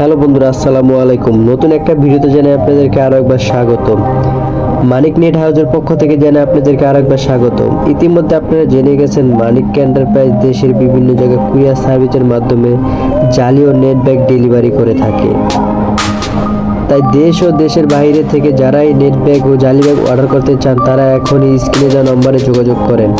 Hello বন্ধুরা, আসসালামু আলাইকুম। নতুন একটা ভিডিওতে জানাই আপনাদেরকে আরও একবার স্বাগত মানিক নেট হাউসের পক্ষ থেকে জানাই আপনাদেরকে আরও একবার স্বাগত ইতিমধ্যে আপনারা জেনে গেছেন, মানিক এন্টারপ্রাইজ দেশের বিভিন্ন জায়গায় কুরিয়ার সার্ভিসের মাধ্যমে জালি ও নেট ব্যাগ ডেলিভারি করে থাকে। তাই দেশ ও দেশের বাইরে থেকে যারা এই নেট ব্যাগ ও জালি ব্যাগ অর্ডার করতে চান, তারা এখনই স্ক্রিনে দেওয়া নম্বরে যোগাযোগ করেন।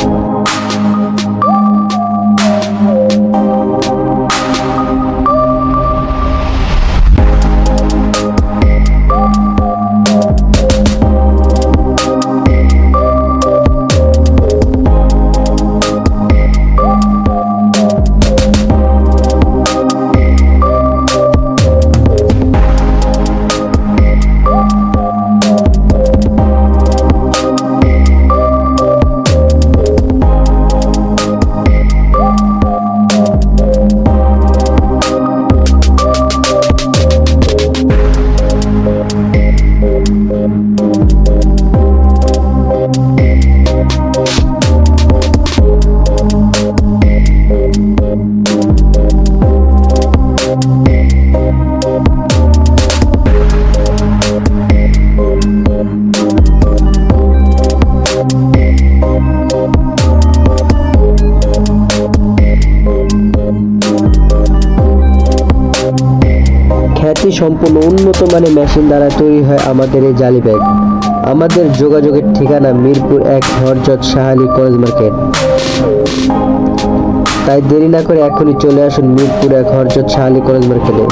খ্যাতি সম্পূর্ণ উন্নত মানের মেশিন দ্বারা তৈরি হয় আমাদের এই জালি ব্যাগ। আমাদের যোগাযোগের ঠিকানা মিরপুর এক হরজত শাহালি কলেজ মার্কেট। তাই দেরি না করে এখনই চলে আসুন মিরপুর এক হরজত শাহালি কলেজ মার্কেটে।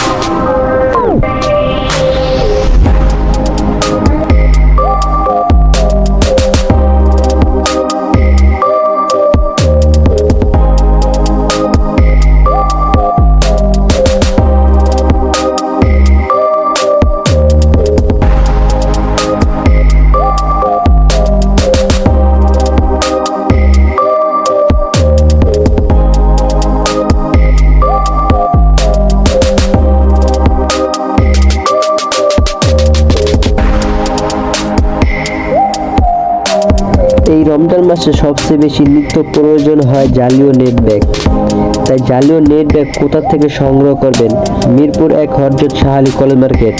এই রমজান মাসে সবচেয়ে বেশি নিত্য প্রয়োজন হয় জালীয় নেট ব্যাগ। তাই জালীয় নেট ব্যাগ কোথা থেকে সংগ্রহ করবেন? মিরপুর এক হরজত শাহালি কলেজ মার্কেট।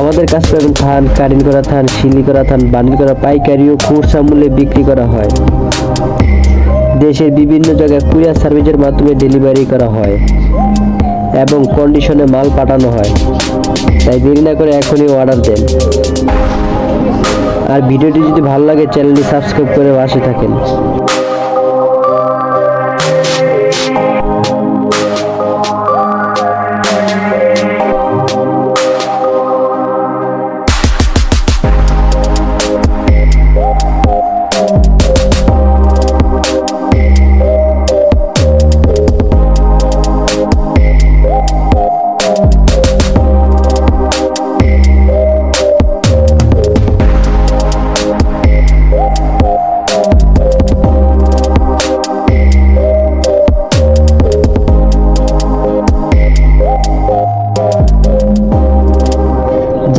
আমাদের কাছে পাবেন থান কারিন করা থান শিলি করা থান বানিল করা পাইকারি ও খুচরা মূল্যে বিক্রি করা হয়। দেশের বিভিন্ন জায়গায় কুরিয়ার সার্ভিসের মাধ্যমে ডেলিভারি করা হয় এবং কন্ডিশনে মাল পাঠানো হয়। তাই দেরি না করে এখনই অর্ডার দেন। আর ভিডিওটি যদি ভালো লাগে চ্যানেলটি সাবস্ক্রাইব করে পাশে থাকেন।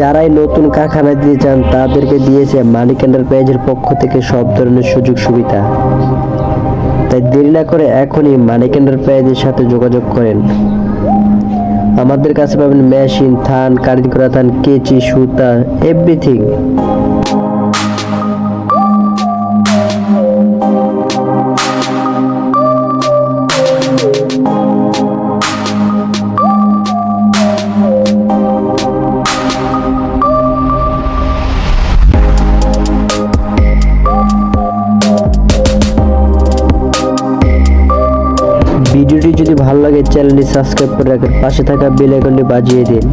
যারাই নতুন কারখানা দিতে চান, তাদেরকে দিয়েছে মানিক এন্টারপ্রাইজের পক্ষ থেকে সব ধরনের সুযোগ সুবিধা। তাই দেরি না করে এখনই মানিক এন্টারপ্রাইজের সাথে যোগাযোগ করেন। আমাদের কাছে পাবেন মেশিন, থান, কারিগরা থান কেচি, সুতা এভরিথিং ভালো লাগে চ্যানেলটি সাবস্ক্রাইব করে রাখেন। পাশে থাকা বেল আইকনটি বাজিয়ে দিন।